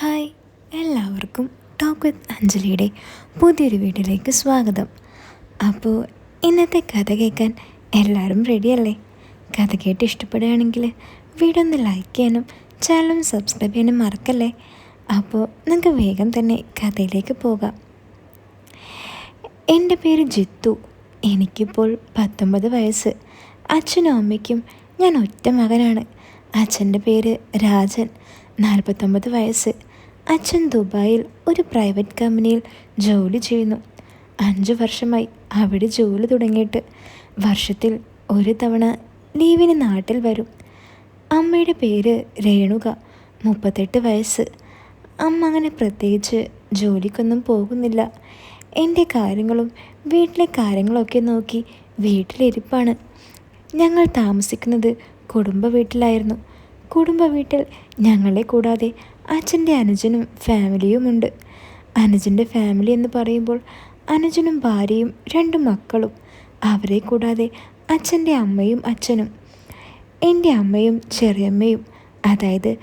Hi എല്ലാവർക്കും talk with അഞ്ജലിയുടെ പുതിയൊരു വീഡിയോയിലേക്ക് സ്വാഗതം. അപ്പോൾ ഇന്നത്തെ കഥ കേൾക്കാൻ എല്ലാവരും റെഡിയല്ലേ കഥ കേട്ട് ഇഷ്ടപ്പെടുകയാണെങ്കിൽ വീഡിയോ ഒന്ന് ലൈക്ക് ചെയ്യാനും ചാനലും സബ്സ്ക്രൈബ് ചെയ്യാനും മറക്കല്ലേ? അപ്പോൾ നിങ്ങൾക്ക് വേഗം തന്നെ കഥയിലേക്ക് പോകാം. എന്റെ പേര് ജിത്തു. എനിക്കിപ്പോൾ പത്തൊമ്പത് വയസ്സ്. അച്ഛനും അമ്മയ്ക്കും ഞാൻ ഒറ്റ മകനാണ്. അച്ഛന്റെ പേര് രാജൻ. നാൽപ്പത്തൊമ്പത് വയസ്സ്. അച്ഛൻ ദുബായിൽ ഒരു പ്രൈവറ്റ് കമ്പനിയിൽ ജോലി ചെയ്യുന്നു. അഞ്ച് വർഷമായി അവിടെ ജോലി തുടങ്ങിയിട്ട്. വർഷത്തിൽ ഒരു തവണ ലീവിന് നാട്ടിൽ വരും. അമ്മയുടെ പേര് രേണുക മുപ്പത്തെട്ട് വയസ്സ്. അമ്മ അങ്ങനെ പ്രത്യേകിച്ച് ജോലിക്കൊന്നും പോകുന്നില്ല. എന്റെ കാര്യങ്ങളും വീട്ടിലെ കാര്യങ്ങളൊക്കെ നോക്കി വീട്ടിലിരിപ്പാണ്. ഞങ്ങൾ താമസിക്കുന്നത് കുടുംബ വീട്ടിലായിരുന്നു. കുടുംബ വീട്ടിൽ ഞങ്ങളെ കൂടാതെ അച്ഛന്റെ അനുജനും ഫാമിലിയുമുണ്ട്. അനുജന്റെ ഫാമിലി എന്ന് പറയുമ്പോൾ അനുജനും ഭാര്യയും രണ്ട് മക്കളും. അവരെ കൂടാതെ അച്ഛന്റെ അമ്മയും അച്ഛനും. എന്റെ അമ്മയും ചെറിയമ്മയും അതായത്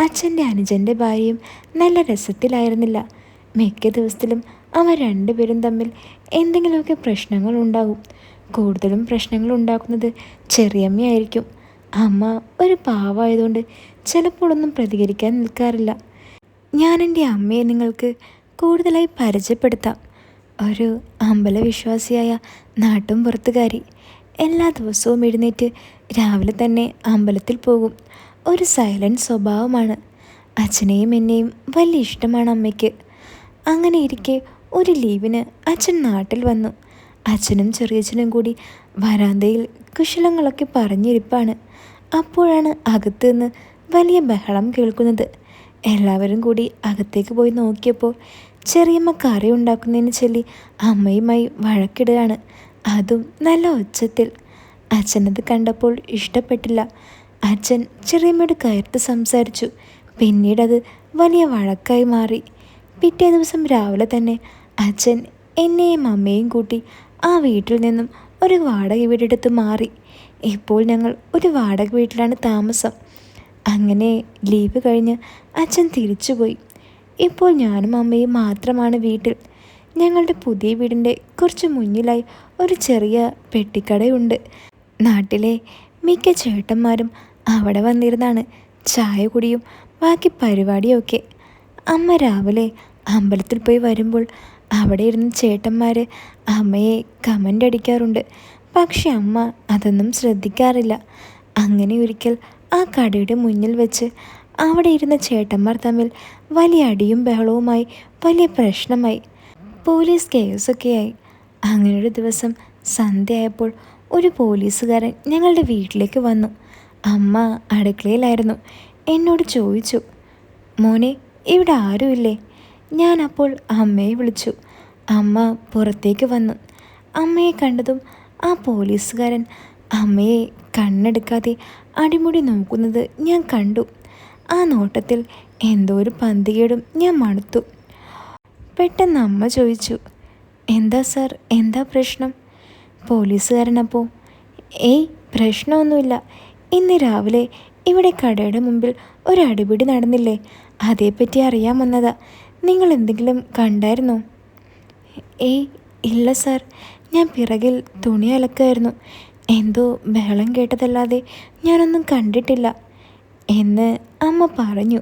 അച്ഛന്റെ അനുജന്റെ ഭാര്യയും നല്ല രസത്തിലായിരുന്നില്ല. മിക്ക ദിവസത്തിലും അവർ രണ്ടുപേരും തമ്മിൽ എന്തെങ്കിലുമൊക്കെ പ്രശ്നങ്ങൾ ഉണ്ടാകും. കൂടുതലും പ്രശ്നങ്ങൾ ഉണ്ടാക്കുന്നത് ചെറിയമ്മയായിരിക്കും. അമ്മ ഒരു പാവമായതുകൊണ്ട് ചിലപ്പോഴൊന്നും പ്രതികരിക്കാൻ നിൽക്കാറില്ല. ഞാൻ എന്റെ അമ്മയെ നിങ്ങൾക്ക് കൂടുതലായി പരിചയപ്പെടുത്താം. ഒരു അമ്പലവിശ്വാസിയായ നാട്ടും പുറത്തുകാരി. എല്ലാ ദിവസവും എഴുന്നേറ്റ് രാവിലെ തന്നെ അമ്പലത്തിൽ പോകും. ഒരു സൈലന്റ് സ്വഭാവമാണ്. അച്ഛനെയും എന്നെയും വലിയ ഇഷ്ടമാണ് അമ്മയ്ക്ക്. അങ്ങനെ ഇരിക്കെ ഒരു ലീവിന് അച്ഛൻ നാട്ടിൽ വന്നു. അച്ഛനും ചെറിയച്ഛനും കൂടി വരാന്തയിൽ കുശലങ്ങളൊക്കെ പറഞ്ഞിരിപ്പാണ്. അപ്പോഴാണ് അകത്തു നിന്ന് വലിയ ബഹളം കേൾക്കുന്നത്. എല്ലാവരും കൂടി അകത്തേക്ക് പോയി നോക്കിയപ്പോൾ ചെറിയമ്മ കറി ഉണ്ടാക്കുന്നതിന് ചൊല്ലി അമ്മയുമായി വഴക്കിടുകയാണ്. അതും നല്ല ഒച്ചത്തിൽ. അച്ഛനത് കണ്ടപ്പോൾ ഇഷ്ടപ്പെട്ടില്ല. അച്ഛൻ ചെറിയമ്മയോട് കയർത്ത് സംസാരിച്ചു. പിന്നീടത് വലിയ വഴക്കായി മാറി. പിറ്റേ ദിവസം രാവിലെ തന്നെ അച്ഛൻ എന്നെയും അമ്മയും കൂട്ടി ആ വീട്ടിൽ നിന്നും ഒരു വാടക വീടെടുത്ത് മാറി. ഇപ്പോൾ ഞങ്ങൾ ഒരു വാടക വീട്ടിലാണ് താമസം. അങ്ങനെ ലീവ് കഴിഞ്ഞ് അച്ഛൻ തിരിച്ചുപോയി. ഇപ്പോൾ ഞാനും അമ്മയും മാത്രമാണ് വീട്ടിൽ. ഞങ്ങളുടെ പുതിയ വീടിന്റെ കുറച്ച് മുന്നിലായി ഒരു ചെറിയ പെട്ടിക്കടയുണ്ട്. നാട്ടിലെ മിക്ക ചേട്ടന്മാരും അവിടെ വന്നിരുന്നാണ്. ചായ കുടിയും ബാക്കി പരിപാടിയൊക്കെ. അമ്മ രാവിലെ അമ്പലത്തിൽ പോയി വരുമ്പോൾ അവിടെ ഇരുന്ന് ചേട്ടന്മാർ അമ്മയെ കമന്റ് അടിക്കാറുണ്ട്. പക്ഷെ അമ്മ അതൊന്നും ശ്രദ്ധിക്കാറില്ല. അങ്ങനെ ഒരിക്കൽ ആ കടയുടെ മുന്നിൽ വെച്ച് അവിടെ ഇരുന്ന ചേട്ടന്മാർ തമ്മിൽ വലിയ അടിയും ബഹളവുമായി വലിയ പ്രശ്നമായി. പോലീസ് കേസൊക്കെയായി ഒരു ദിവസം സന്ധ്യയായപ്പോൾ ഒരു പോലീസുകാരൻ ഞങ്ങളുടെ വീട്ടിലേക്ക് വന്നു. അമ്മ അടുക്കളയിലായിരുന്നു. എന്നോട് ചോദിച്ചു മോനെ ഇവിടെ ആരുമില്ലേ? ഞാൻ അപ്പോൾ അമ്മയെ വിളിച്ചു. അമ്മ പുറത്തേക്ക് വന്നു. അമ്മയെ കണ്ടതും ആ പോലീസുകാരൻ അമ്മയെ കണ്ണെടുക്കാതെ അടിമുടി നോക്കുന്നത് ഞാൻ കണ്ടു. ആ നോട്ടത്തിൽ എന്തോ ഒരു പന്തികേടും ഞാൻ മണുത്തു പെട്ടെന്ന് അമ്മ ചോദിച്ചു എന്താ സാർ? എന്താ പ്രശ്നം? പോലീസുകാരനപ്പോൾ ഏയ് പ്രശ്നമൊന്നുമില്ല. ഇന്ന് രാവിലെ ഇവിടെ കടയുടെ മുമ്പിൽ ഒരു അടിപിടി നടന്നില്ലേ? അതേപ്പറ്റി അറിയാൻ വന്നതാ. നിങ്ങൾ എന്തെങ്കിലും കണ്ടായിരുന്നോ? ഏയ് ഇല്ല സാർ. ഞാൻ പിറകിൽ തുണി അലക്കായിരുന്നു. എന്തോ ബഹളം കേട്ടതല്ലാതെ ഞാനൊന്നും കണ്ടിട്ടില്ല. എന്ന് അമ്മ പറഞ്ഞു.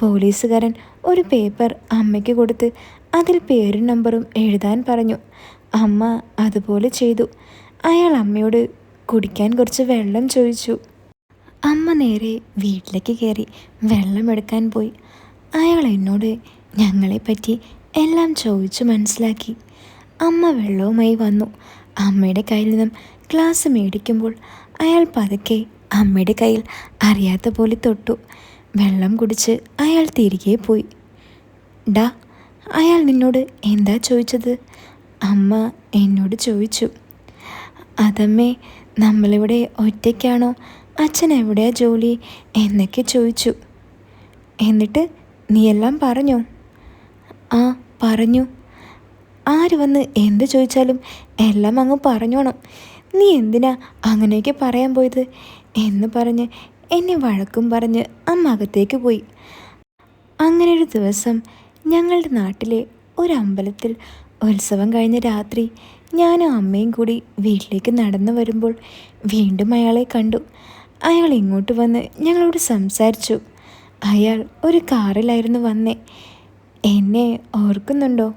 പോലീസുകാരൻ ഒരു പേപ്പർ അമ്മയ്ക്ക് കൊടുത്ത് അതിൽ പേരും നമ്പറും എഴുതാൻ പറഞ്ഞു. അമ്മ അതുപോലെ ചെയ്തു. അയാൾ അമ്മയോട് കുടിക്കാൻ കുറച്ച് വെള്ളം ചോദിച്ചു. അമ്മ നേരെ വീട്ടിലേക്ക് കയറി വെള്ളം എടുക്കാൻ പോയി. അയാൾ എന്നോട് ഞങ്ങളെപ്പറ്റി എല്ലാം ചോദിച്ചു മനസ്സിലാക്കി. അമ്മ വെള്ളവുമായി വന്നു. അമ്മയുടെ കയ്യിൽ നിന്നും ഗ്ലാസ് മേടിക്കുമ്പോൾ അയാൾ പതുക്കെ അമ്മയുടെ കയ്യിൽ അറിയാത്ത പോലെ തൊട്ടു. വെള്ളം കുടിച്ച് അയാൾ തിരികെ പോയി. ഡാ അയാൾ നിന്നോട് എന്താ ചോദിച്ചത്? അമ്മ എന്നോട് ചോദിച്ചു. അതമ്മേ നമ്മളിവിടെ ഒറ്റയ്ക്കാണോ? അച്ഛൻ എവിടെയാ ജോലി? എന്നൊക്കെ ചോദിച്ചു. എന്നിട്ട് നീയെല്ലാം പറഞ്ഞോ? ആ പറഞ്ഞു. ആര് വന്ന് എന്ത് ചോദിച്ചാലും എല്ലാം അങ്ങ് പറഞ്ഞോണം. നീ എന്തിനാ അങ്ങനെയൊക്കെ പറയാൻ പോയത്? എന്ന് പറഞ്ഞ് എന്നെ വഴക്കും പറഞ്ഞ് അമ്മ അകത്തേക്ക് പോയി. അങ്ങനെ ഒരു ദിവസം ഞങ്ങളുടെ നാട്ടിലെ ഒരു അമ്പലത്തിൽ ഉത്സവം കഴിഞ്ഞ രാത്രി ഞാനും അമ്മയും കൂടി വീട്ടിലേക്ക് നടന്നു വരുമ്പോൾ വീണ്ടും അയാളെ കണ്ടു. അയാൾ ഇങ്ങോട്ട് വന്ന് ഞങ്ങളോട് സംസാരിച്ചു. അയാൾ ഒരു കാറിലായിരുന്നു വന്നേ. എന്നെ ഓർക്കുന്നുണ്ടോ?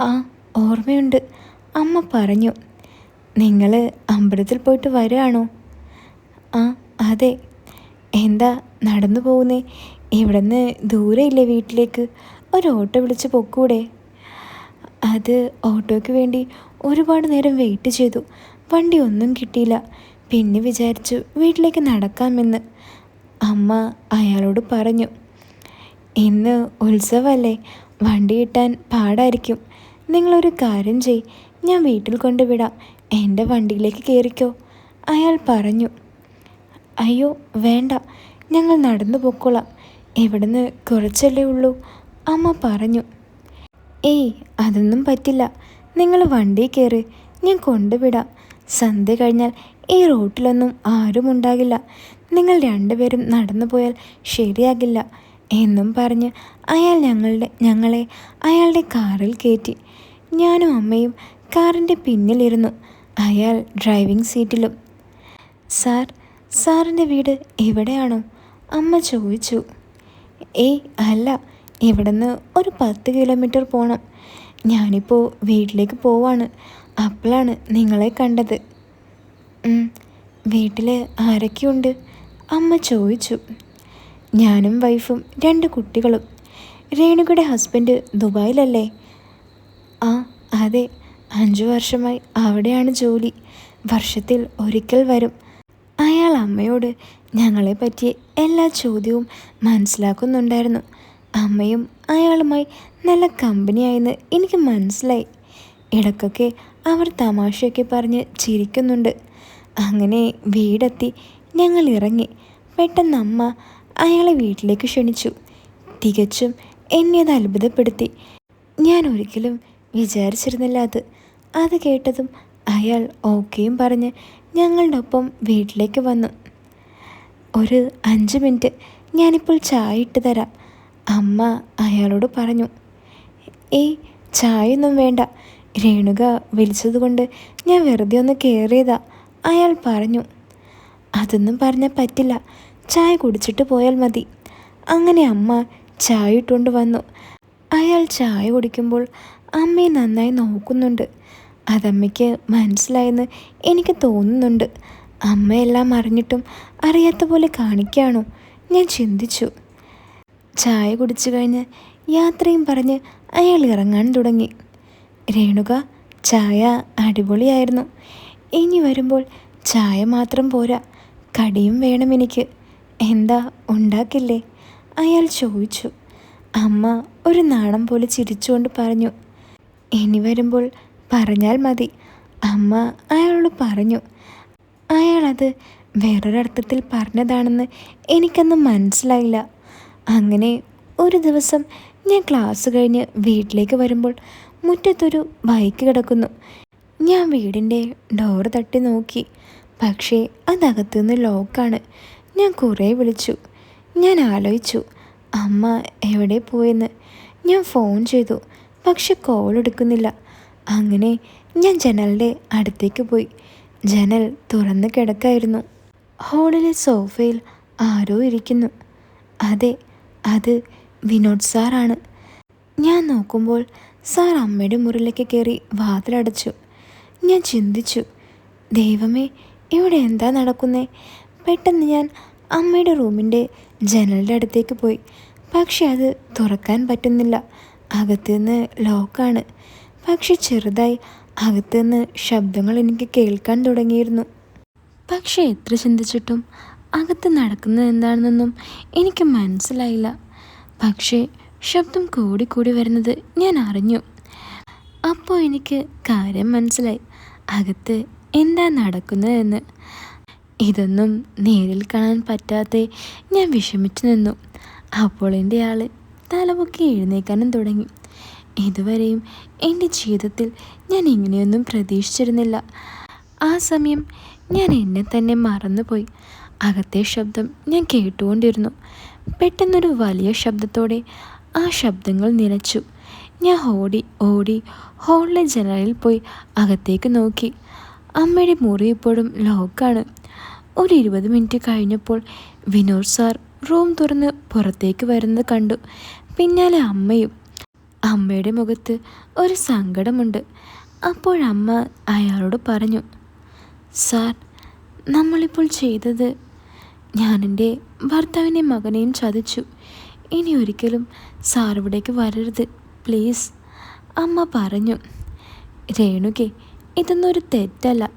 ആ ഓർമ്മയുണ്ട്. അമ്മ പറഞ്ഞു നിങ്ങൾ അമ്പലത്തിൽ പോയിട്ട് വരികയാണോ ആ അതെ. എന്താ നടന്നു പോകുന്നേ? ഇവിടുന്ന് ദൂരെ വീട്ടിലേക്ക്? ഒരു ഓട്ടോ വിളിച്ച് പൊക്കൂടെ. അത് ഓട്ടോയ്ക്ക് വേണ്ടി ഒരുപാട് നേരം വെയിറ്റ് ചെയ്തു. വണ്ടി ഒന്നും കിട്ടിയില്ല. പിന്നെ വിചാരിച്ചു വീട്ടിലേക്ക് നടക്കാമെന്ന്. അമ്മ അയാളോട് പറഞ്ഞു ഇന്ന് ഉത്സവമല്ലേ വണ്ടി കിട്ടാൻ പാടായിരിക്കും. നിങ്ങളൊരു കാര്യം ചെയ് ഞാൻ വീട്ടിൽ കൊണ്ടുവിടാം. എന്റെ വണ്ടിയിലേക്ക് കയറിക്കോ. അയാൾ പറഞ്ഞു. അയ്യോ വേണ്ട. ഞങ്ങൾ നടന്നു പൊക്കോളാം. ഇവിടുന്ന് കുറച്ചല്ലേ ഉള്ളൂ. അമ്മ പറഞ്ഞു. ഏയ് അതൊന്നും പറ്റില്ല. നിങ്ങൾ വണ്ടി കയറി. ഞാൻ കൊണ്ടുവിടാം. സന്ധ്യ കഴിഞ്ഞാൽ ഈ റോട്ടിലൊന്നും ആരും ഉണ്ടാകില്ല നിങ്ങൾ രണ്ടുപേരും നടന്നു പോയാൽ ശരിയാകില്ല. എന്നും പറഞ്ഞ് അയാൾ ഞങ്ങളുടെ ഞങ്ങളെ അയാളുടെ കാറിൽ കയറ്റി. ഞാനും അമ്മയും കാറിന്റെ പിന്നിലിരുന്നു. അയാൾ ഡ്രൈവിംഗ് സീറ്റിലും. സാർ സാറിന്റെ വീട് എവിടെയാണോ? അമ്മ ചോദിച്ചു. ഏയ് അല്ല ഇവിടുന്ന് ഒരു പത്ത് കിലോമീറ്റർ പോകണം ഞാനിപ്പോൾ വീട്ടിലേക്ക് പോവാണ്. അപ്പോഴാണ് നിങ്ങളെ കണ്ടത്. വീട്ടിൽ ആരൊക്കെയുണ്ട്? അമ്മ ചോദിച്ചു. ഞാനും വൈഫും രണ്ട് കുട്ടികളും. രേണുകയുടെ ഹസ്ബൻഡ് ദുബായിലല്ലേ? ആ അതെ. അഞ്ചു വർഷമായി അവിടെയാണ് ജോലി. വർഷത്തിൽ ഒരിക്കൽ വരും. അയാൾ അമ്മയോട് ഞങ്ങളെ പറ്റി എല്ലാ ചോദ്യവും മനസ്സിലാക്കുന്നുണ്ടായിരുന്നു. അമ്മയും അയാളുമായി നല്ല കമ്പനിയായെന്ന് എനിക്ക് മനസ്സിലായി. ഇടയ്ക്കൊക്കെ അവർ തമാശയൊക്കെ പറഞ്ഞ് ചിരിക്കുന്നുണ്ട്. അങ്ങനെ വീടെത്തി ഞങ്ങൾ ഇറങ്ങി പെട്ടെന്ന് അമ്മ അയാളെ വീട്ടിലേക്ക് ക്ഷണിച്ചു. തികച്ചും എന്നെ അത് അത്ഭുതപ്പെടുത്തി. ഞാൻ ഒരിക്കലും വിചാരിച്ചിരുന്നില്ല അത്. അത് കേട്ടതും അയാൾ ഓക്കെയും പറഞ്ഞ് ഞങ്ങളുടെ ഒപ്പം വീട്ടിലേക്ക് വന്നു. ഒരു അഞ്ച് മിനിറ്റ് ഞാനിപ്പോൾ ചായ ഇട്ട് തരാം അമ്മ അയാളോട് പറഞ്ഞു. ഏയ് ചായയൊന്നും വേണ്ട. രേണുക വിളിച്ചതുകൊണ്ട് ഞാൻ വെറുതെ ഒന്ന് കയറിയതാ അയാൾ പറഞ്ഞു. അതൊന്നും പറഞ്ഞാൽ പറ്റില്ല. ചായ കുടിച്ചിട്ട് പോയാൽ മതി. അങ്ങനെ അമ്മ ചായ ഇട്ടുകൊണ്ട് വന്നു. അയാൾ ചായ കുടിക്കുമ്പോൾ അമ്മയെ നന്നായി നോക്കുന്നുണ്ട്. അതമ്മയ്ക്ക് മനസ്സിലായെന്ന് എനിക്ക് തോന്നുന്നുണ്ട്. അമ്മയെല്ലാം അറിഞ്ഞിട്ടും അറിയാത്ത പോലെ കാണിക്കുകയാണോ ഞാൻ ചിന്തിച്ചു. ചായ കുടിച്ചു കഴിഞ്ഞ് യാത്രയും പറഞ്ഞ് അയാൾ ഇറങ്ങാൻ തുടങ്ങി. രേണുക ചായ അടിപൊളിയായിരുന്നു. ഇനി വരുമ്പോൾ ചായ മാത്രം പോരാ. കടിയും വേണം എനിക്ക്. എന്താ ഉണ്ടാക്കില്ലേ? അയാൾ ചോദിച്ചു. അമ്മ ഒരു നാണം പോലെ ചിരിച്ചുകൊണ്ട് പറഞ്ഞു. ഇനി വരുമ്പോൾ പറഞ്ഞാൽ മതി. അമ്മ അയാളോട് പറഞ്ഞു. അയാളത് വേറൊരർത്ഥത്തിൽ പറഞ്ഞതാണെന്ന് എനിക്കന്ന് മനസ്സിലായില്ല. അങ്ങനെ ഒരു ദിവസം ഞാൻ ക്ലാസ് കഴിഞ്ഞ് വീട്ടിലേക്ക് വരുമ്പോൾ മുറ്റത്തൊരു ബൈക്ക് കിടക്കുന്നു. ഞാൻ വീടിന്റെ ഡോർ തട്ടി നോക്കി. പക്ഷേ അതകത്തുനിന്ന് ലോക്കാണ്. ഞാൻ കുറേ വിളിച്ചു. ഞാൻ ആലോചിച്ചു അമ്മ എവിടെ പോയെന്ന്? ഞാൻ ഫോൺ ചെയ്തു പക്ഷെ കോൾ എടുക്കുന്നില്ല. അങ്ങനെ ഞാൻ ജനലിന്റെ അടുത്തേക്ക് പോയി. ജനൽ തുറന്ന് കിടക്കായിരുന്നു. ഹോളിലെ സോഫയിൽ ആരോ ഇരിക്കുന്നു. അതെ അത് വിനോദ് സാറാണ്. ഞാൻ നോക്കുമ്പോൾ സാർ അമ്മയുടെ മുറിയിലേക്ക് കയറി വാതിലടച്ചു. ഞാൻ ചിന്തിച്ചു ദൈവമേ ഇവിടെ എന്താ നടക്കുന്നേ? പെട്ടെന്ന് ഞാൻ അമ്മയുടെ റൂമിന്റെ ജനലിന്റെ അടുത്തേക്ക് പോയി. പക്ഷെ അത് തുറക്കാൻ പറ്റുന്നില്ല. അകത്തുനിന്ന് ലോക്കാണ്. പക്ഷെ ചെറുതായി അകത്തുനിന്ന് ശബ്ദങ്ങൾ എനിക്ക് കേൾക്കാൻ തുടങ്ങിയിരുന്നു. പക്ഷെ എത്ര ചിന്തിച്ചിട്ടും അകത്ത് നടക്കുന്നത് എന്താണെന്നൊന്നും എനിക്ക് മനസ്സിലായില്ല. പക്ഷേ ശബ്ദം കൂടിക്കൂടി വരുന്നത് ഞാൻ അറിഞ്ഞു. അപ്പോൾ എനിക്ക് കാര്യം മനസ്സിലായി. അകത്ത് എന്താ നടക്കുന്നതെന്ന് ഇതൊന്നും നേരിൽ കാണാൻ പറ്റാതെ ഞാൻ വിഷമിച്ചു നിന്നു. അപ്പോൾ എന്റെ ആൾ തലപൊക്കി എഴുന്നേക്കാനും തുടങ്ങി. ഇതുവരെയും എന്റെ ജീവിതത്തിൽ ഞാൻ ഇങ്ങനെയൊന്നും പ്രതീക്ഷിച്ചിരുന്നില്ല. ആ സമയം ഞാൻ എന്നെ തന്നെ മറന്നുപോയി. അകത്തെ ശബ്ദം ഞാൻ കേട്ടുകൊണ്ടിരുന്നു. പെട്ടെന്നൊരു വലിയ ശബ്ദത്തോടെ ആ ശബ്ദങ്ങൾ നിലച്ചു. ഞാൻ ഓടി ഓടി ഹോളിലെ ജനലിൽ പോയി അകത്തേക്ക് നോക്കി. അമ്മയുടെ മുറി ഇപ്പോഴും ലോക്കാണ് ഒരു ഇരുപത് മിനിറ്റ് കഴിഞ്ഞപ്പോൾ വിനോദ് സാർ റൂം തുറന്ന് പുറത്തേക്ക് വരുന്നത് കണ്ടു. പിന്നാലെ അമ്മയും അമ്മയുടെ മുഖത്ത് ഒരു സങ്കടമുണ്ട്. അപ്പോഴമ്മ അയാളോട് പറഞ്ഞു സാർ നമ്മളിപ്പോൾ ചെയ്തത് ഞാനെന്റെ ഭർത്താവിനെയും മകനെയും ചതിച്ചു. ഇനി ഒരിക്കലും സാർ ഇവിടേക്ക് വരരുത്. പ്ലീസ് അമ്മ പറഞ്ഞു. രേണുകെ ഇതൊന്നും ഒരു തെറ്റല്ല.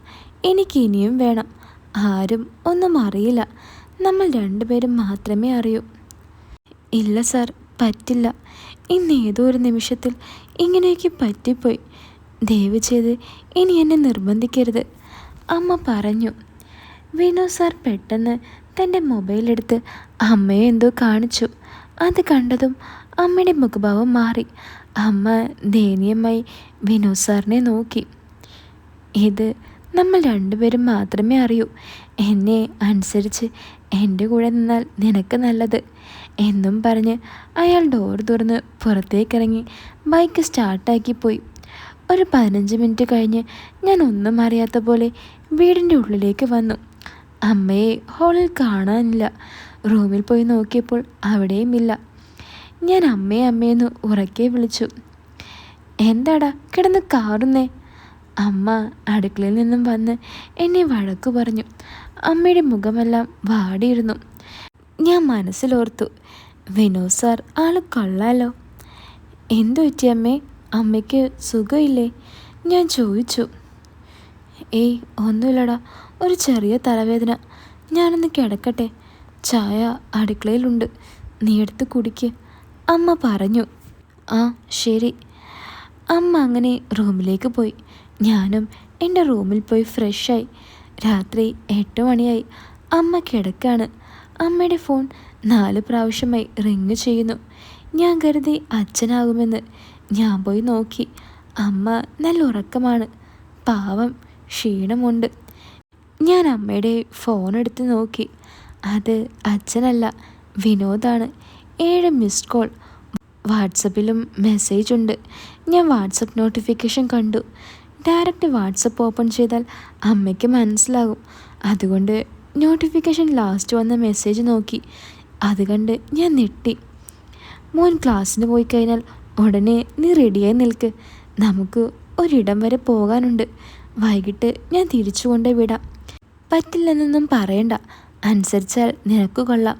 എനിക്ക് ഇനിയും വേണം. ആരും ഒന്നും അറിയില്ല. നമ്മൾ രണ്ടുപേരും മാത്രമേ അറിയൂ. ഇല്ല സാർ. പറ്റില്ല. ഇന്ന് ഏതോ ഒരു നിമിഷത്തിൽ ഇങ്ങനെയൊക്കെ പറ്റിപ്പോയി. ദയവ് ചെയ്ത് ഇനി എന്നെ നിർബന്ധിക്കരുത്. അമ്മ പറഞ്ഞു. വിനോ സാർ പെട്ടെന്ന് തന്റെ മൊബൈലെടുത്ത് അമ്മയെ എന്തോ കാണിച്ചു. അത് കണ്ടതും അമ്മയുടെ മുഖഭാവം മാറി. അമ്മ ദയനീയമായി വിനോദ് സാറിനെ നോക്കി. ഇത് നമ്മൾ രണ്ടുപേരും മാത്രമേ അറിയൂ. എന്നെ അനുസരിച്ച് എന്റെ കൂടെ നിന്നാൽ നിനക്ക് നല്ലത്. എന്നും പറഞ്ഞ് അയാൾ ഡോർ തുറന്ന് പുറത്തേക്കിറങ്ങി ബൈക്ക് സ്റ്റാർട്ടാക്കി പോയി. ഒരു പതിനഞ്ച് മിനിറ്റ് കഴിഞ്ഞ് ഞാൻ ഒന്നും അറിയാത്ത പോലെ വീടിന്റെ ഉള്ളിലേക്ക് വന്നു. അമ്മയെ ഹോളിൽ കാണാനില്ല. റൂമിൽ പോയി നോക്കിയപ്പോൾ അവിടെയുമില്ല. ഞാൻ അമ്മയെ അമ്മയെന്ന് ഉറക്കെ വിളിച്ചു. എന്താടാ കിടന്ന് കാറുന്നേ? അമ്മ അടുക്കളയിൽ നിന്നും വന്ന് എന്നെ വഴക്കു പറഞ്ഞു. അമ്മയുടെ മുഖമെല്ലാം വാടിയിരുന്നു. ഞാൻ മനസ്സിലോർത്തു വിനോദ് സാർ ആൾ കൊള്ളാലോ? എന്തു അമ്മേ? അമ്മയ്ക്ക് സുഖമില്ലേ? ഞാൻ ചോദിച്ചു. ഏയ് ഒന്നുമില്ലടാ ഒരു ചെറിയ തലവേദന. ഞാനൊന്ന് കിടക്കട്ടെ. ചായ അടുക്കളയിലുണ്ട്. നീ എടുത്ത് കുടിക്ക്. അമ്മ പറഞ്ഞു. ആ ശരി. അമ്മ അങ്ങനെ റൂമിലേക്ക് പോയി. ഞാനും എന്റെ റൂമിൽ പോയി ഫ്രഷായി രാത്രി എട്ട് മണിയായി. അമ്മ കിടക്കാണ്. അമ്മയുടെ ഫോൺ നാല് പ്രാവശ്യമായി റിങ് ചെയ്യുന്നു. ഞാൻ കരുതി അച്ഛനാകുമെന്ന്. ഞാൻ പോയി നോക്കി. അമ്മ നല്ല ഉറക്കമാണ്. പാവം ക്ഷീണമുണ്ട്. ഞാൻ അമ്മയുടെ ഫോൺ എടുത്ത് നോക്കി. അത് അച്ഛനല്ല വിനോദാണ്. ഏഴ് മിസ്ഡ് കോൾ വാട്സപ്പിലും മെസ്സേജ് ഉണ്ട്. ഞാൻ വാട്സപ്പ് നോട്ടിഫിക്കേഷൻ കണ്ടു. ഡയറക്റ്റ് വാട്സപ്പ് ഓപ്പൺ ചെയ്താൽ അമ്മയ്ക്ക് മനസ്സിലാകും. അതുകൊണ്ട് നോട്ടിഫിക്കേഷൻ ലാസ്റ്റ് വന്ന മെസ്സേജ് നോക്കി. അത് കണ്ട് ഞാൻ നെട്ടി മോൻ ക്ലാസ്സിന് പോയി കഴിഞ്ഞാൽ ഉടനെ നീ റെഡിയായി നിൽക്ക്. നമുക്ക് ഒരിടം വരെ പോകാനുണ്ട്. വൈകിട്ട് ഞാൻ തിരിച്ചു കൊണ്ടേ വിടാം. പറ്റില്ലെന്നൊന്നും പറയണ്ട. അനുസരിച്ചാൽ നിനക്ക് കൊള്ളാം.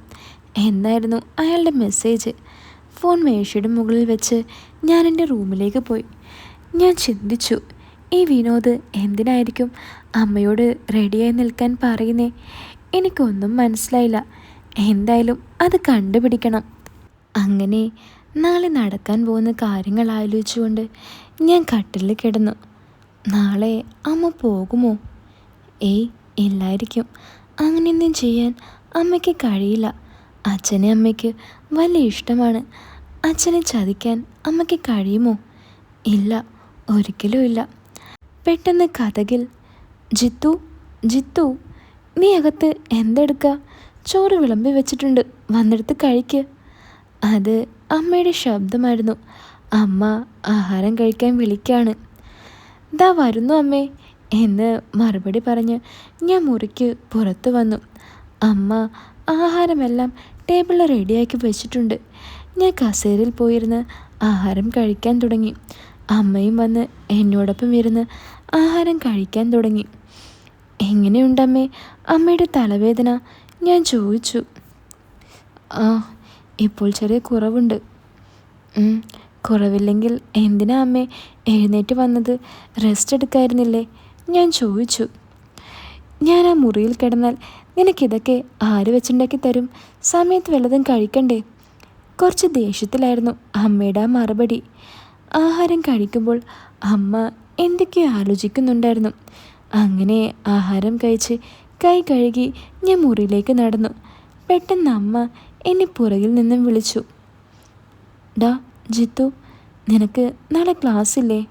എന്നായിരുന്നു അയാളുടെ മെസ്സേജ്. ഫോൺ മേശയുടെ മുകളിൽ വെച്ച് ഞാൻ എന്റെ റൂമിലേക്ക് പോയി. ഞാൻ ചിന്തിച്ചു ഈ വിനോദ് എന്തിനായിരിക്കും അമ്മയോട് റെഡിയായി നിൽക്കാൻ പറയുന്നേ? എനിക്കൊന്നും മനസ്സിലായില്ല. എന്തായാലും അത് കണ്ടുപിടിക്കണം. അങ്ങനെ നാളെ നടക്കാൻ പോകുന്ന കാര്യങ്ങൾ ആലോചിച്ചുകൊണ്ട് ഞാൻ കട്ടിൽ കിടന്നു. നാളെ അമ്മ പോകുമോ? ഏയ് ഇല്ലായിരിക്കും. അങ്ങനെയൊന്നും ചെയ്യാൻ അമ്മയ്ക്ക് കഴിയില്ല. അച്ഛനെ അമ്മയ്ക്ക് വലിയ ഇഷ്ടമാണ്. അച്ഛനെ ചതിക്കാൻ അമ്മയ്ക്ക് കഴിയുമോ? ഇല്ല ഒരിക്കലും ഇല്ല. പെട്ടെന്ന് കഥകിൽ ജിത്തു ജിത്തു നീ അകത്ത് എന്തെടുക്കുക ചോറ് വിളമ്പി വെച്ചിട്ടുണ്ട്. വന്നെടുത്ത് കഴിക്ക്. അത് അമ്മയുടെ ശബ്ദമായിരുന്നു. അമ്മ ആഹാരം കഴിക്കാൻ വിളിക്കാണ്. ദാ വരുന്നു അമ്മേ എന്ന് മറുപടി പറഞ്ഞ് ഞാൻ മുറിക്ക് പുറത്തു വന്നു. അമ്മ ആഹാരമെല്ലാം ടേബിളിൽ റെഡിയാക്കി വെച്ചിട്ടുണ്ട്. ഞാൻ കസേരയിൽ പോയിരുന്ന് ആഹാരം കഴിക്കാൻ തുടങ്ങി. അമ്മയും വന്ന് എന്നോടൊപ്പം ഇരുന്ന് ആഹാരം കഴിക്കാൻ തുടങ്ങി. എങ്ങനെയുണ്ടമ്മേ? അമ്മയുടെ തലവേദന. ഞാൻ ചോദിച്ചു. ആ ഇപ്പോൾ ചെറിയ കുറവുണ്ട്. കുറവില്ലെങ്കിൽ എന്തിനാ അമ്മേ? എഴുന്നേറ്റ് വന്നത് റെസ്റ്റ് എടുക്കായിരുന്നില്ലേ? ഞാൻ ചോദിച്ചു. ഞാൻ ആ മുറിയിൽ കിടന്നാൽ നിനക്കിതൊക്കെ ആര് വെച്ചുണ്ടാക്കി തരും? സമയത്ത് വല്ലതും കഴിക്കണ്ടേ? കുറച്ച് ദേഷ്യത്തിലായിരുന്നു അമ്മയുടെ ആ മറുപടി. ആഹാരം കഴിക്കുമ്പോൾ അമ്മ എന്തൊക്കെയോ ആലോചിക്കുന്നുണ്ടായിരുന്നു. അങ്ങനെ ആഹാരം കഴിച്ച് കൈ കഴുകി ഞാൻ മുറിയിലേക്ക് നടന്നു. പെട്ടെന്ന് അമ്മ എന്നെ പുറകിൽ നിന്നും വിളിച്ചു. ഡാ ജിത്തു നിനക്ക് നാളെ ക്ലാസ് ഇല്ലേ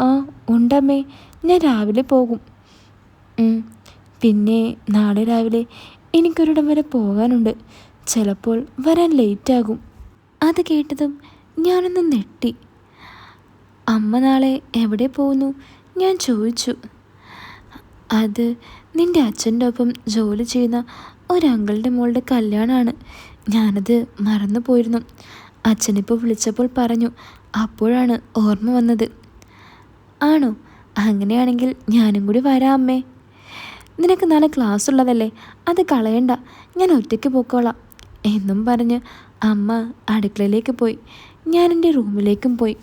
ആ ഉണ്ടമ്മേ ഞാൻ രാവിലെ പോകും. പിന്നെ നാളെ രാവിലെ എനിക്കൊരിടം വരെ പോകാനുണ്ട്. ചിലപ്പോൾ വരാൻ ലേറ്റാകും. അത് കേട്ടതും ഞാനൊന്ന് നെട്ടി അമ്മ നാളെ എവിടെ പോകുന്നു ഞാൻ ചോദിച്ചു. അത് നിന്റെ അച്ഛന്റെ ഒപ്പം ജോലി ചെയ്യുന്ന ഒരു അങ്കിളുടെ മോളുടെ കല്യാണമാണ് ഞാനത് മറന്നു പോയിരുന്നു. അച്ഛനിപ്പോൾ വിളിച്ചപ്പോൾ പറഞ്ഞു അപ്പോഴാണ് ഓർമ്മ വന്നത്. ആണോ? അങ്ങനെയാണെങ്കിൽ ഞാനും കൂടി വരാം അമ്മേ. നിനക്ക് നാളെ ക്ലാസ് ഉള്ളതല്ലേ അത് കളയണ്ട. ഞാൻ ഒറ്റയ്ക്ക് പോക്കോളാം. എന്നും പറഞ്ഞ് അമ്മ അടുക്കളയിലേക്ക് പോയി. ഞാൻ എന്റെ റൂമിലേക്കും പോയി.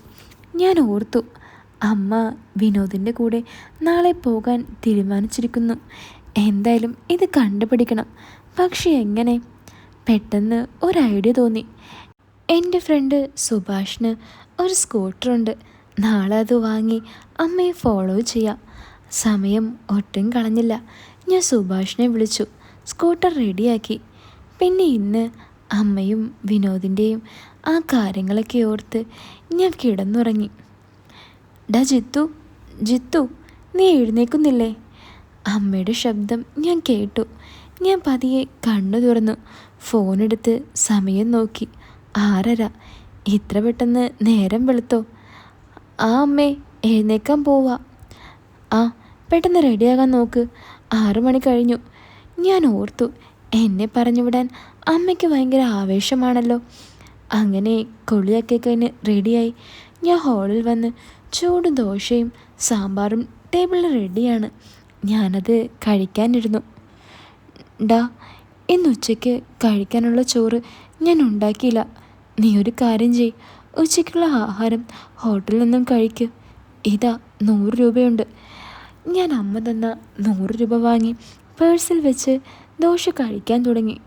ഞാൻ ഓർത്തു അമ്മ വിനോദിന്റെ കൂടെ നാളെ പോകാൻ തീരുമാനിച്ചിരിക്കുന്നു. എന്തായാലും ഇത് കണ്ടുപിടിക്കണം. പക്ഷേ എങ്ങനെ? പെട്ടെന്ന് ഒരു ഐഡിയ തോന്നി. എന്റെ ഫ്രണ്ട് സുഭാഷിന് ഒരു സ്കൂട്ടറുണ്ട് നാളെ അത് വാങ്ങി അമ്മയെ ഫോളോ ചെയ്യാം. സമയം ഒട്ടും കളഞ്ഞില്ല. ഞാൻ സുഭാഷിനെ വിളിച്ചു. സ്കൂട്ടർ റെഡിയാക്കി. പിന്നെ ഇന്ന് അമ്മയും വിനോദിന്റെയും ആ കാര്യങ്ങളൊക്കെ ഓർത്ത് ഞാൻ കിടന്നുറങ്ങി. ഡാ ജിത്തു ജിത്തു നീ എഴുന്നേക്കുന്നില്ലേ അമ്മയുടെ ശബ്ദം ഞാൻ കേട്ടു. ഞാൻ പതിയെ കണ്ണു തുറന്നു. ഫോണെടുത്ത് സമയം നോക്കി. ആരര ഇത്ര പെട്ടെന്ന് നേരം വെളുത്തോ? ആ അമ്മേ എഴുന്നേക്കാൻ പോവാ. ആ പെട്ടെന്ന് റെഡിയാകാൻ നോക്ക്. ആറു മണി കഴിഞ്ഞു. ഞാൻ ഓർത്തു എന്നെ പറഞ്ഞു വിടാൻ അമ്മയ്ക്ക് ഭയങ്കര ആവേശമാണല്ലോ. അങ്ങനെ കുളിയൊക്കെ കഴിഞ്ഞ് റെഡിയായി ഞാൻ ഹാളിൽ വന്ന് ചൂട് ദോശയും സാമ്പാറും ടേബിളിൽ റെഡിയാണ് ഞാനത് കഴിക്കാനിരുന്നു. ഡാ ഇന്ന് ഉച്ചയ്ക്ക് കഴിക്കാനുള്ള ചോറ് ഞാൻ ഉണ്ടാക്കിയില്ല. നീ ഒരു കാര്യം ചെയ് ഉച്ചയ്ക്കുള്ള ആഹാരം ഹോട്ടലിൽ നിന്നും കഴിക്ക്. ഇതാ നൂറ് രൂപയുണ്ട്. ഞാൻ അമ്മ തന്ന നൂറ് രൂപ വാങ്ങി പേഴ്സിൽ വെച്ച് ദോശ കഴിക്കാൻ തുടങ്ങി.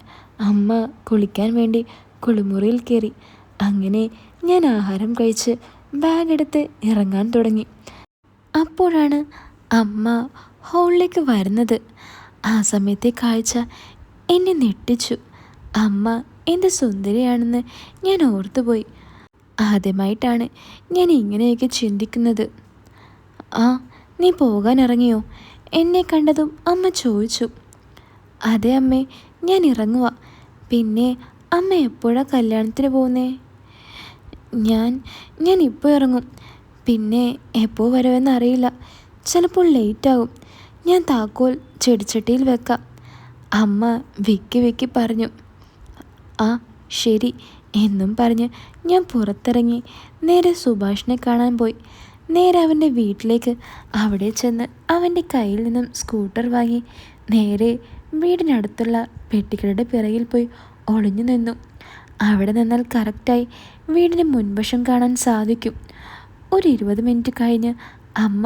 അമ്മ കുളിക്കാൻ വേണ്ടി കുളിമുറിയിൽ കയറി അങ്ങനെ ഞാൻ ആഹാരം കഴിച്ച് ബാഗ് എടുത്ത് ഇറങ്ങാൻ തുടങ്ങി. അപ്പോഴാണ് അമ്മ ഹോളിലേക്ക് വരുന്നത്. ആ സമയത്തെ കാഴ്ച എന്നെ ഞെട്ടിച്ചു. അമ്മ എന്ത് സുന്ദരിയാണെന്ന് ഞാൻ ഓർത്തുപോയി. ആദ്യമായിട്ടാണ് ഞാൻ ഇങ്ങനെയൊക്കെ ചിന്തിക്കുന്നത്. ആ നീ പോകാൻ ഇറങ്ങിയോ? എന്നെ കണ്ടതും അമ്മ ചോദിച്ചു. അതെ അമ്മേ ഞാൻ ഇറങ്ങുക പിന്നെ അമ്മ എപ്പോഴാ കല്യാണത്തിന് പോകുന്നേ? ഞാൻ ഞാൻ ഇപ്പോൾ ഇറങ്ങും. പിന്നെ എപ്പോൾ വരുമെന്ന് അറിയില്ല. ചിലപ്പോൾ ലേറ്റാകും ഞാൻ താക്കോൽ ചെടിച്ചട്ടിയിൽ വെക്കാം. അമ്മ വിക്കി വിക്കി പറഞ്ഞു. ആ ശരി എന്നും പറഞ്ഞ് ഞാൻ പുറത്തിറങ്ങി. നേരെ സുഭാഷിനെ കാണാൻ പോയി. നേരെ അവന്റെ വീട്ടിലേക്ക്. അവിടെ ചെന്ന് അവന്റെ കയ്യിൽ നിന്നും സ്കൂട്ടർ വാങ്ങി. നേരെ വീടിനടുത്തുള്ള പെട്ടികളുടെ പിറകിൽ പോയി. ഒളിഞ്ഞു നിന്നു. അവിടെ നിന്നാൽ കറക്റ്റായി വീടിന് മുൻവശം കാണാൻ സാധിക്കും. ഒരു ഇരുപത് മിനിറ്റ് കഴിഞ്ഞ് അമ്മ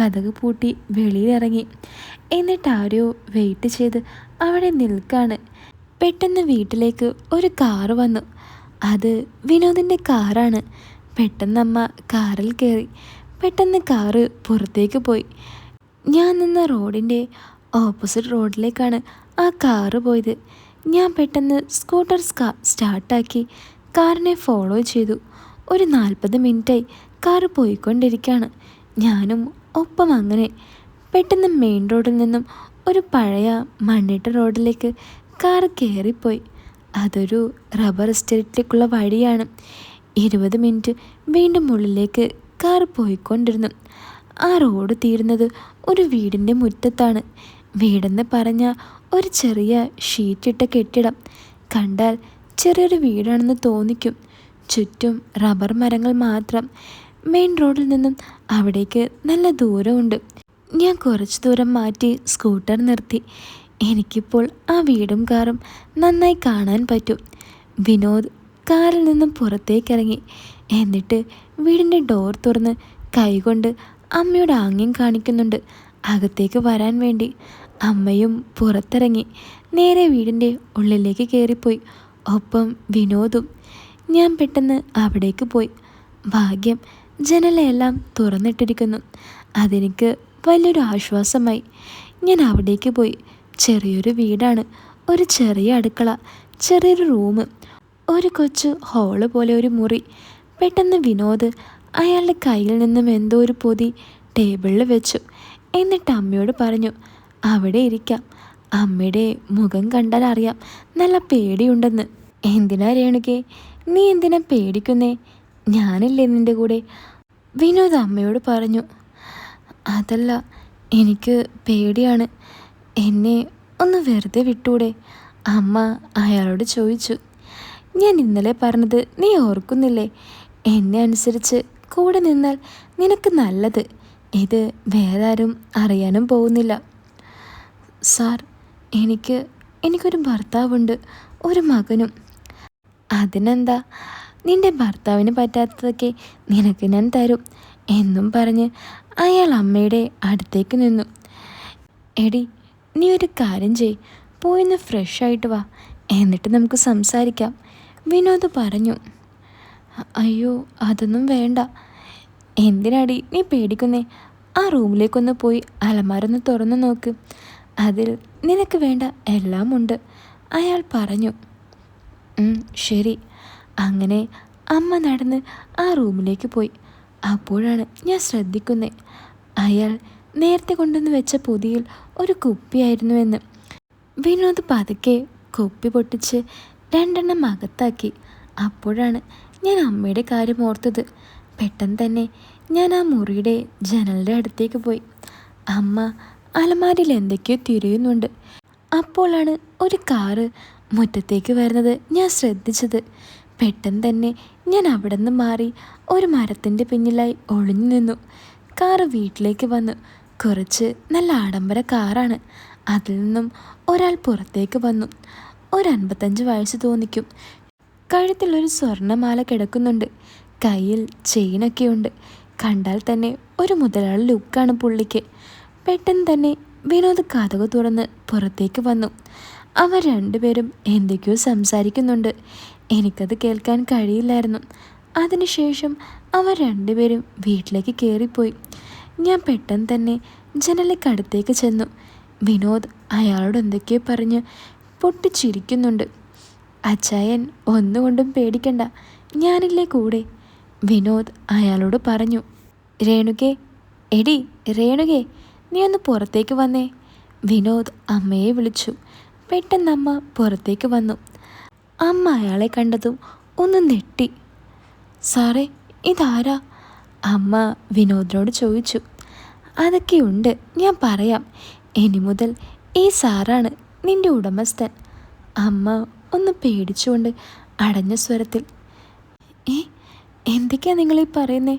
കഥക് പൂട്ടി വെളിയിലിറങ്ങി എന്നിട്ട് ആരോ വെയിറ്റ് ചെയ്ത് അവിടെ നിൽക്കാണ്. പെട്ടെന്ന് വീട്ടിലേക്ക് ഒരു കാറ് വന്നു. അത് വിനോദിന്റെ കാറാണ്. പെട്ടെന്ന് അമ്മ കാറിൽ കയറി. പെട്ടെന്ന് കാറ് പുറത്തേക്ക് പോയി. ഞാൻ നിന്ന റോഡിന്റെ ഓപ്പോസിറ്റ് റോഡിലേക്കാണ് ആ കാറ് പോയത്. ഞാൻ പെട്ടെന്ന് സ്കൂട്ടർ സ്കാ സ്റ്റാർട്ടാക്കി കാറിനെ ഫോളോ ചെയ്തു. ഒരു നാൽപ്പത് മിനിറ്റായി കാർ പോയിക്കൊണ്ടിരിക്കുകയാണ് ഞാനും ഒപ്പം അങ്ങനെ പെട്ടെന്ന് മെയിൻ റോഡിൽ നിന്നും ഒരു പഴയ മണ്ണിട്ട റോഡിലേക്ക് കാർ കയറിപ്പോയി. അതൊരു റബ്ബർ എസ്റ്റേറ്റിലേക്കുള്ള വഴിയാണ്. ഇരുപത് മിനിറ്റ് വീണ്ടും ഉള്ളിലേക്ക് കാർ പോയിക്കൊണ്ടിരുന്നു. ആ റോഡ് തീരുന്നത് ഒരു വീടിന്റെ മുറ്റത്താണ്. വീടെന്ന് പറഞ്ഞ ഒരു ചെറിയ ഷീറ്റിട്ട കെട്ടിടം കണ്ടാൽ ചെറിയൊരു വീടാണെന്ന് തോന്നിക്കും. ചുറ്റും റബ്ബർ മരങ്ങൾ മാത്രം. മെയിൻ റോഡിൽ നിന്നും അവിടേക്ക് നല്ല ദൂരമുണ്ട്. ഞാൻ കുറച്ച് ദൂരം മാറ്റി സ്കൂട്ടർ നിർത്തി. എനിക്കിപ്പോൾ ആ വീടും കാറും നന്നായി കാണാൻ പറ്റും. വിനോദ് കാറിൽ നിന്നും പുറത്തേക്കിറങ്ങി. എന്നിട്ട് വീടിന്റെ ഡോർ തുറന്ന് കൈകൊണ്ട് അമ്മയുടെ ആംഗ്യം കാണിക്കുന്നുണ്ട്. അകത്തേക്ക് വരാൻ വേണ്ടി. അമ്മയും പുറത്തിറങ്ങി നേരെ വീടിന്റെ ഉള്ളിലേക്ക് കയറിപ്പോയി. ഒപ്പം വിനോദും. ഞാൻ പെട്ടെന്ന് അവിടേക്ക് പോയി. ഭാഗ്യം ജനലെല്ലാം തുറന്നിട്ടിരിക്കുന്നു. അതെനിക്ക് വലിയൊരു ആശ്വാസമായി. ഞാൻ അവിടേക്ക് പോയി. ചെറിയൊരു വീടാണ്. ഒരു ചെറിയ അടുക്കള ചെറിയൊരു റൂം ഒരു കൊച്ചു ഹോൾ പോലെ ഒരു മുറി. പെട്ടെന്ന് വിനോദ് അയാളുടെ കയ്യിൽ നിന്നും എന്തോ ഒരു പൊതി ടേബിളിൽ വെച്ചു. എന്നിട്ട് അമ്മയോട് പറഞ്ഞു അവിടെ ഇരിക്കാം. അമ്മയുടെ മുഖം കണ്ടാൽ അറിയാം. നല്ല പേടിയുണ്ടെന്ന്. എന്തിനാ രേണുകെ? നീ എന്തിനാ പേടിക്കുന്നേ? ഞാനില്ലേ നിന്റെ കൂടെ? വിനോദ് അമ്മയോട് പറഞ്ഞു. അതല്ല എനിക്ക് പേടിയാണ്. എന്നെ ഒന്ന് വെറുതെ വിട്ടൂടെ? അമ്മ അയാളോട് ചോദിച്ചു. ഞാൻ ഇന്നലെ പറഞ്ഞത് നീ ഓർക്കുന്നില്ലേ? എന്നെ അനുസരിച്ച് കൂടെ നിന്നാൽ നിനക്ക് നല്ലത്. ഇത് വേറെ ആരും അറിയാനും പോകുന്നില്ല. സാർ എനിക്ക് എനിക്കൊരു ഭർത്താവുണ്ട് ഒരു മകനും. അതിനെന്താ? നിന്റെ ഭർത്താവിന് പറ്റാത്തതൊക്കെ നിനക്ക് ഞാൻ തരും എന്നും പറഞ്ഞ് അയാൾ അമ്മയുടെ അടുത്തേക്ക് നിന്നു. എടി നീ ഒരു കാര്യം ചെയ് പോയിന്ന് ഫ്രഷ് ആയിട്ട് വാ എന്നിട്ട് നമുക്ക് സംസാരിക്കാം. വിനോദ് പറഞ്ഞു. അയ്യോ അതൊന്നും വേണ്ട. എന്തിനാടി നീ പേടിക്കുന്നേ? ആ റൂമിലേക്കൊന്ന് പോയി അലമാരൊന്ന് തുറന്നു നോക്ക്. അതിൽ നിനക്ക് വേണ്ട എല്ലാമുണ്ട്. അയാൾ പറഞ്ഞു ശരി. അങ്ങനെ അമ്മ നടന്ന് ആ റൂമിലേക്ക് പോയി. അപ്പോഴാണ് ഞാൻ ശ്രദ്ധിക്കുന്നത് അയാൾ നേരത്തെ കൊണ്ടുവന്ന് വെച്ച പൊതിയിൽ ഒരു കുപ്പിയായിരുന്നുവെന്ന് വിനോദ് പതുക്കെ കുപ്പി പൊട്ടിച്ച് രണ്ടെണ്ണം അകത്താക്കി. അപ്പോഴാണ് ഞാൻ അമ്മയുടെ കാര്യം ഓർത്തത്. പെട്ടെന്ന് തന്നെ ഞാൻ ആ മുറിയുടെ ജനലിന്റെ അടുത്തേക്ക് പോയി. അമ്മ അലമാരിൽ എന്തൊക്കെയോ തിരിയുന്നുണ്ട്. അപ്പോഴാണ് ഒരു കാറ് മുറ്റത്തേക്ക് വരുന്നത്. ഞാൻ ശ്രദ്ധിച്ചത്. പെട്ടെന്ന് തന്നെ ഞാൻ അവിടെ നിന്ന് മാറി ഒരു മരത്തിന്റെ പിന്നിലായി ഒളിഞ്ഞു നിന്നു. കാറ് വീട്ടിലേക്ക് വന്നു. കുറച്ച് നല്ല ആഡംബര കാറാണ്. അതിൽ നിന്നും ഒരാൾ പുറത്തേക്ക് വന്നു. ഒരു അൻപത്തഞ്ച് വയസ്സ് തോന്നിക്കും. കഴുത്തിലൊരു സ്വർണമാല കിടക്കുന്നുണ്ട്. കയ്യിൽ ചെയിനൊക്കെയുണ്ട്. കണ്ടാൽ തന്നെ ഒരു മുതലാളി ലുക്കാണ് പുള്ളിക്ക്. പെട്ടെന്ന് തന്നെ വിനോദ് കഥകു തുറന്ന് പുറത്തേക്ക് വന്നു. അവർ രണ്ടുപേരും എന്തൊക്കെയോ സംസാരിക്കുന്നുണ്ട്. എനിക്കത് കേൾക്കാൻ കഴിയില്ലായിരുന്നു. അതിനുശേഷം അവർ രണ്ടുപേരും വീട്ടിലേക്ക് കയറിപ്പോയി. ഞാൻ പെട്ടെന്ന് തന്നെ ജനലിക്കടുത്തേക്ക് ചെന്നു. വിനോദ് അയാളോട് എന്തൊക്കെയോ പറഞ്ഞ് പൊട്ടിച്ചിരിക്കുന്നുണ്ട്. അച്ചായൻ ഒന്നുകൊണ്ടും പേടിക്കണ്ട ഞാനില്ലേ കൂടെ? വിനോദ് അയാളോട് പറഞ്ഞു. രേണുകെ എടി രേണുകെ നീ ഒന്ന് പുറത്തേക്ക് വന്നേ. വിനോദ് അമ്മയെ വിളിച്ചു. പെട്ടെന്ന് അമ്മ പുറത്തേക്ക് വന്നു. അമ്മ അയാളെ കണ്ടതും ഒന്ന് നെട്ടി സാറേ ഇതാരാ? അമ്മ വിനോദിനോട് ചോദിച്ചു. അതൊക്കെയുണ്ട് ഞാൻ പറയാം. ഇനി മുതൽ ഈ സാറാണ് നിന്റെ ഉടമസ്ഥൻ. അമ്മ ഒന്ന് പേടിച്ചുകൊണ്ട് അടഞ്ഞ സ്വരത്തിൽ ഏ എന്തൊക്കെയാ നിങ്ങളീ പറയുന്നേ?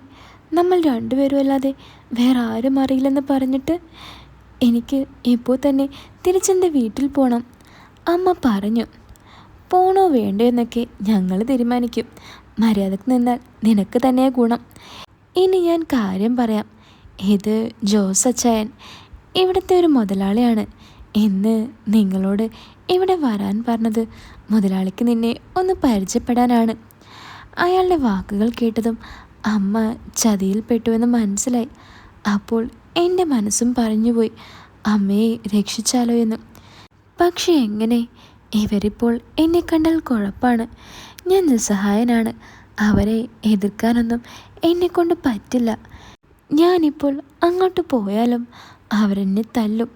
നമ്മൾ രണ്ടുപേരും അല്ലാതെ വേറെ ആരും അറിയില്ലെന്ന് പറഞ്ഞിട്ട് എനിക്ക് ഇപ്പോൾ തന്നെ തിരിച്ചെന്റെ വീട്ടിൽ പോകണം അമ്മ പറഞ്ഞു പോണോ വേണ്ടോ എന്നൊക്കെ ഞങ്ങൾ തീരുമാനിക്കും. മര്യാദയ്ക്ക് നിന്നാൽ നിനക്ക് തന്നെ ഗുണം. ഇനി ഞാൻ കാര്യം പറയാം. ഇത് ജോസ് അച്ചായൻ ഇവിടുത്തെ ഒരു മുതലാളിയാണ്. ഇന്ന് നിങ്ങളോട് ഇവിടെ വരാൻ പറഞ്ഞത് മുതലാളിക്ക് നിന്നെ ഒന്ന് പരിചയപ്പെടാനാണ്. അയാളുടെ വാക്കുകൾ കേട്ടതും അമ്മ ചതിയിൽപ്പെട്ടുവെന്ന് മനസ്സിലായി. അപ്പോൾ എന്റെ മനസ്സും പറഞ്ഞുപോയി. അമ്മയെ രക്ഷിച്ചാലോ എന്ന്. പക്ഷെ എങ്ങനെ? ഇവരിപ്പോൾ എന്നെ കണ്ടാൽ കുഴപ്പമാണ് ഞാൻ നിസ്സഹായനാണ്. അവരെ എതിർക്കാനൊന്നും എന്നെക്കൊണ്ട് പറ്റില്ല. ഞാനിപ്പോൾ അങ്ങോട്ട് പോയാലും അവരെന്നെ തല്ലും.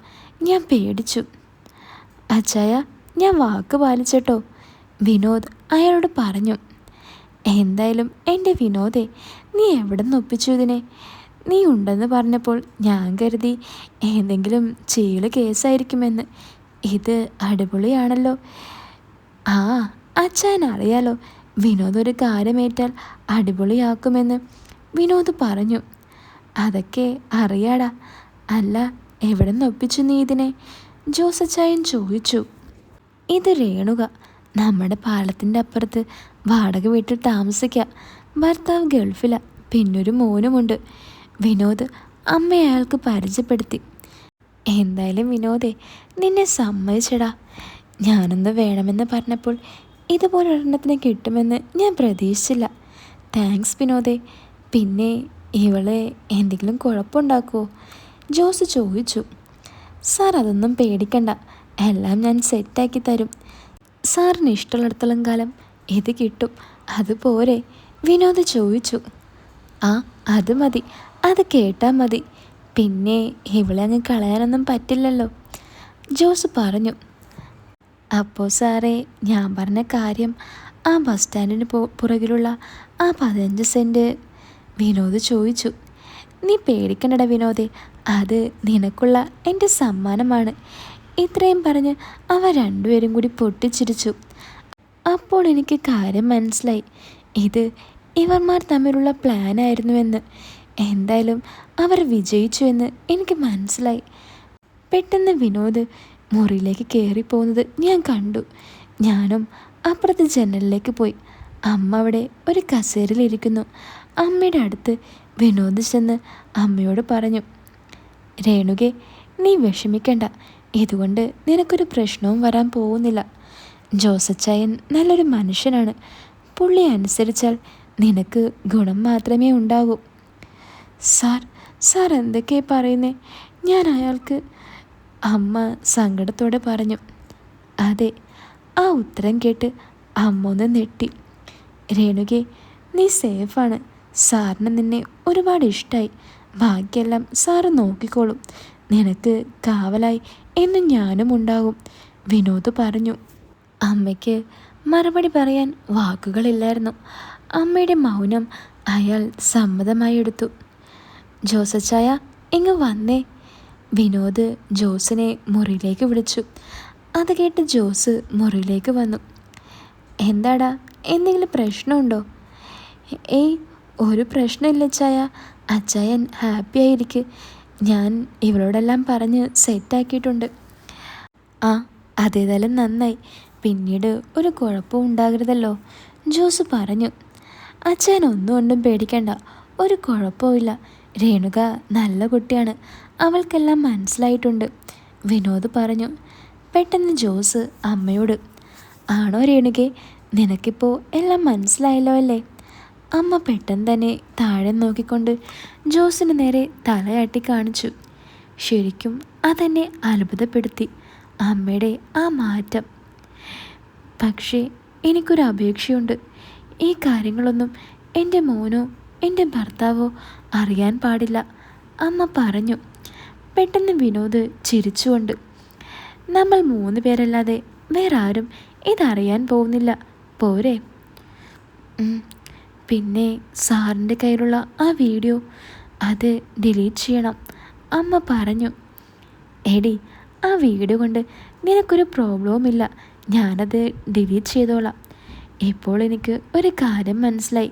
ഞാൻ പേടിച്ചു. അച്ചായ ഞാൻ വാക്ക് പാലിച്ചട്ടോ. വിനോദ് അയാളോട് പറഞ്ഞു. എന്തായാലും എന്റെ വിനോദേ നീ എവിടെ നിന്ന് ഒപ്പിച്ചു ഇതിനെ? നീ ഉണ്ടെന്ന് പറഞ്ഞപ്പോൾ ഞാൻ കരുതി ഏതെങ്കിലും ചീൾ കേസായിരിക്കുമെന്ന്. ഇത് അടിപൊളിയാണല്ലോ. ആ അച്ഛൻ അറിയാലോ വിനോദ് ഒരു കാര്യമേറ്റാൽ അടിപൊളിയാക്കുമെന്ന്. വിനോദ് പറഞ്ഞു അതൊക്കെ അറിയാടാ. അല്ല എവിടെ നിന്ന് ഒപ്പിച്ചു നീ ഇതിനെ? ജോസച്ചായൻ ചോദിച്ചു ഇത് രേണുക. നമ്മുടെ പാലത്തിന്റെ അപ്പുറത്ത് വാടക വീട്ടിൽ താമസിക്കുക ഭർത്താവ് ഗൾഫിലാണ് പിന്നൊരു മോനുമുണ്ട്. വിനോദ് അമ്മ അയാൾക്ക് പരിചയപ്പെടുത്തി. എന്തായാലും വിനോദേ നിന്നെ സമ്മതിച്ചടാ. ഞാനൊന്ന് വേണമെന്ന് പറഞ്ഞപ്പോൾ ഇതുപോലെ ഒരെണ്ണത്തിന് കിട്ടുമെന്ന് ഞാൻ പ്രതീക്ഷിച്ചില്ല. താങ്ക്സ് വിനോദേ. പിന്നെ ഇവളെ എന്തെങ്കിലും കുഴപ്പമുണ്ടാക്കുമോ ജോസ് ചോദിച്ചു. സാർ അതൊന്നും പേടിക്കണ്ട. എല്ലാം ഞാൻ സെറ്റാക്കി തരും. സാറിന് ഇഷ്ടമുള്ളിടത്തോളം കാലം ഇത് കിട്ടും. അതുപോരെ വിനോദ് ചോദിച്ചു ആ അത് മതി അത് കേട്ടാൽ മതി. പിന്നെ ഇവളെ അങ്ങ് കളയാനൊന്നും പറ്റില്ലല്ലോ. ജോസ് പറഞ്ഞു അപ്പോൾ സാറേ ഞാൻ പറഞ്ഞ കാര്യം ആ ബസ് സ്റ്റാൻഡിന് പുറകിലുള്ള ആ പതിനഞ്ച് സെന്റ് വിനോദ് ചോദിച്ചു നീ പേടിക്കണ്ടട വിനോദേ അത് നിനക്കുള്ള എന്റെ സമ്മാനമാണ്. ഇത്രയും പറഞ്ഞ് അവ രണ്ടുപേരും കൂടി പൊട്ടിച്ചിരിച്ചു. അപ്പോൾ എനിക്ക് കാര്യം മനസ്സിലായി. ഇത് ഇവർമാർ തമ്മിലുള്ള പ്ലാനായിരുന്നുവെന്ന് എന്തായാലും അവർ വിജയിച്ചു എന്ന് എനിക്ക് മനസ്സിലായി. പെട്ടെന്ന് വിനോദ് മുറിയിലേക്ക് കയറിപ്പോകുന്നത് ഞാൻ കണ്ടു. ഞാനും അപ്പുറത്തെ ജനലിലേക്ക് പോയി. അമ്മ അവിടെ ഒരു കസേരയിലിരിക്കുന്നു. അമ്മയുടെ അടുത്ത് വിനോദ് ചെന്ന് അമ്മയോട് പറഞ്ഞു രേണുകെ നീ വിഷമിക്കണ്ട. ഇതുകൊണ്ട് നിനക്കൊരു പ്രശ്നവും വരാൻ പോകുന്നില്ല. ജോസച്ചായൻ നല്ലൊരു മനുഷ്യനാണ്. പുള്ളി അനുസരിച്ചാൽ നിനക്ക് ഗുണം മാത്രമേ ഉണ്ടാകൂ. സാർ സാർ എന്തൊക്കെ പറയുന്നേ? ഞാൻ അയാൾക്ക് അമ്മ സങ്കടത്തോടെ പറഞ്ഞു. അതെ ആ ഉത്തരം കേട്ട് അമ്മ ഒന്ന് നെട്ടി രേണുകെ നീ സേഫാണ് സാറിന് നിന്നെ ഒരുപാട് ഇഷ്ടമായി ബാക്കിയെല്ലാം സാറ് നോക്കിക്കോളും. നിനക്ക് കാവലായി എന്നും ഞാനും ഉണ്ടാകും. വിനോദ് പറഞ്ഞു. അമ്മയ്ക്ക് മറുപടി പറയാൻ വാക്കുകളില്ലായിരുന്നു. അമ്മയുടെ മൗനം അയാൾ സമ്മതമായി എടുത്തു. ജോസച്ചായ ഇങ്ങ് വന്നേ. വിനോദ് ജോസിനെ മുറിയിലേക്ക് വിളിച്ചു. അത് കേട്ട് ജോസ് മുറിയിലേക്ക് വന്നു. എന്താടാ എന്തെങ്കിലും പ്രശ്നമുണ്ടോ? ഏയ് ഒരു പ്രശ്നമില്ല ചായ. അച്ചായൻ ഹാപ്പി ആയിരിക്ക്. ഞാൻ ഇവളോടെല്ലാം പറഞ്ഞ് സെറ്റാക്കിയിട്ടുണ്ട്. ആ അതേതായാലും നന്നായി. പിന്നീട് ഒരു കുഴപ്പവും ഉണ്ടാകരുതല്ലോ. ജോസ് പറഞ്ഞു. അച്ഛൻ ഒന്നും ഒന്നും പേടിക്കണ്ട. ഒരു കുഴപ്പമില്ല രേണുക നല്ല കുട്ടിയാണ്. അവൾക്കെല്ലാം മനസ്സിലായിട്ടുണ്ട്. വിനോദ് പറഞ്ഞു. പെട്ടെന്ന് ജോസ് അമ്മയോട് ആണോ രേണുകെ നിനക്കിപ്പോൾ എല്ലാം മനസ്സിലായല്ലോ അല്ലേ? അമ്മ പെട്ടെന്ന് തന്നെ താഴെ നോക്കിക്കൊണ്ട് ജോസിന് നേരെ തലയാട്ടി കാണിച്ചു. ശരിക്കും അതെന്നെ അത്ഭുതപ്പെടുത്തി അമ്മയുടെ ആ മാറ്റം. പക്ഷേ എനിക്കൊരു അപേക്ഷയുണ്ട്. ഈ കാര്യങ്ങളൊന്നും എന്റെ മോനോ എന്റെ ഭർത്താവോ അറിയാൻ പാടില്ല. അമ്മ പറഞ്ഞു. പെട്ടെന്ന് വിനോദ് ചിരിച്ചുകൊണ്ട് നമ്മൾ മൂന്ന് പേരല്ലാതെ വേറെ ആരും ഇതറിയാൻ പോകുന്നില്ല. പോരെ. പിന്നെ സാറിന്റെ കയ്യിലുള്ള ആ വീഡിയോ അത് ഡിലീറ്റ് ചെയ്യണം അമ്മ പറഞ്ഞു. എടി ആ വീഡിയോ കൊണ്ട് നിനക്കൊരു പ്രോബ്ലവുമില്ല. ഞാനത് ഡിലീറ്റ് ചെയ്തോളാം. ഇപ്പോൾ എനിക്ക് ഒരു കാര്യം മനസ്സിലായി.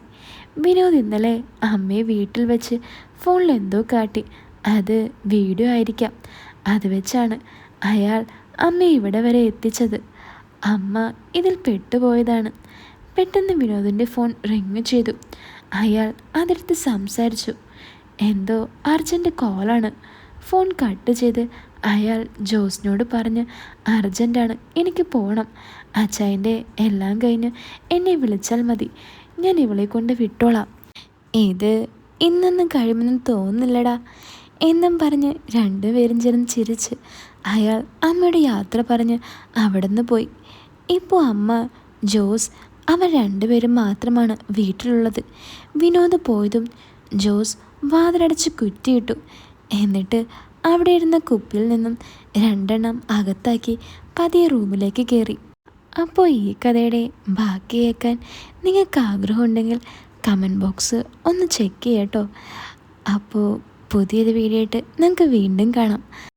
വിനോദ് ഇന്നലെ അമ്മയെ വീട്ടിൽ വെച്ച് ഫോണിൽ എന്തോ കാട്ടി. അത് വീഡിയോ ആയിരിക്കാം. അത് വെച്ചാണ് അയാൾ അമ്മയെ ഇവിടെ വരെ എത്തിച്ചത്. അമ്മ ഇതിൽ പെട്ടുപോയതാണ്. പെട്ടെന്ന് വിനോദിന്റെ ഫോൺ റിങ് ചെയ്തു. അയാൾ അതെടുത്ത് സംസാരിച്ചു. എന്തോ അർജന്റ് കോളാണ് ഫോൺ കട്ട് ചെയ്ത് അയാൾ ജോസിനോട് പറഞ്ഞ് അർജന്റാണ് എനിക്ക് പോകണം അച്ചായന്റെ എല്ലാം കഴിഞ്ഞ് എന്നെ വിളിച്ചാൽ മതി. ഞാൻ ഇവളെ കൊണ്ട് വിട്ടോളാം. ഇത് ഇന്നൊന്നും കഴിയുമെന്ന് തോന്നുന്നില്ലടാ എന്നും പറഞ്ഞ് രണ്ടുപേരും ചേർന്ന് ചിരിച്ച് അയാൾ അമ്മയുടെ യാത്ര പറഞ്ഞ് അവിടെ നിന്ന് പോയി. ഇപ്പോൾ അമ്മ ജോസ് അവർ രണ്ടുപേരും മാത്രമാണ് വീട്ടിലുള്ളത്. വിനോദ് പോയതും ജോസ് വാതിലടച്ച് കുറ്റിയിട്ടു. എന്നിട്ട് അവിടെ ഇരുന്ന കുപ്പിയിൽ നിന്നും രണ്ടെണ്ണം അകത്താക്കി പതിയെ റൂമിലേക്ക് കയറി. അപ്പോൾ ഈ കഥയുടെ ബാക്കി കേൾക്കാൻ നിങ്ങൾക്ക് ആഗ്രഹമുണ്ടെങ്കിൽ കമന്റ് ബോക്സ് ഒന്ന് ചെക്ക് ചെയ്യാട്ടോ. അപ്പോൾ പുതിയൊരു വീഡിയോ ആയിട്ട് നിങ്ങൾക്ക് വീണ്ടും കാണാം.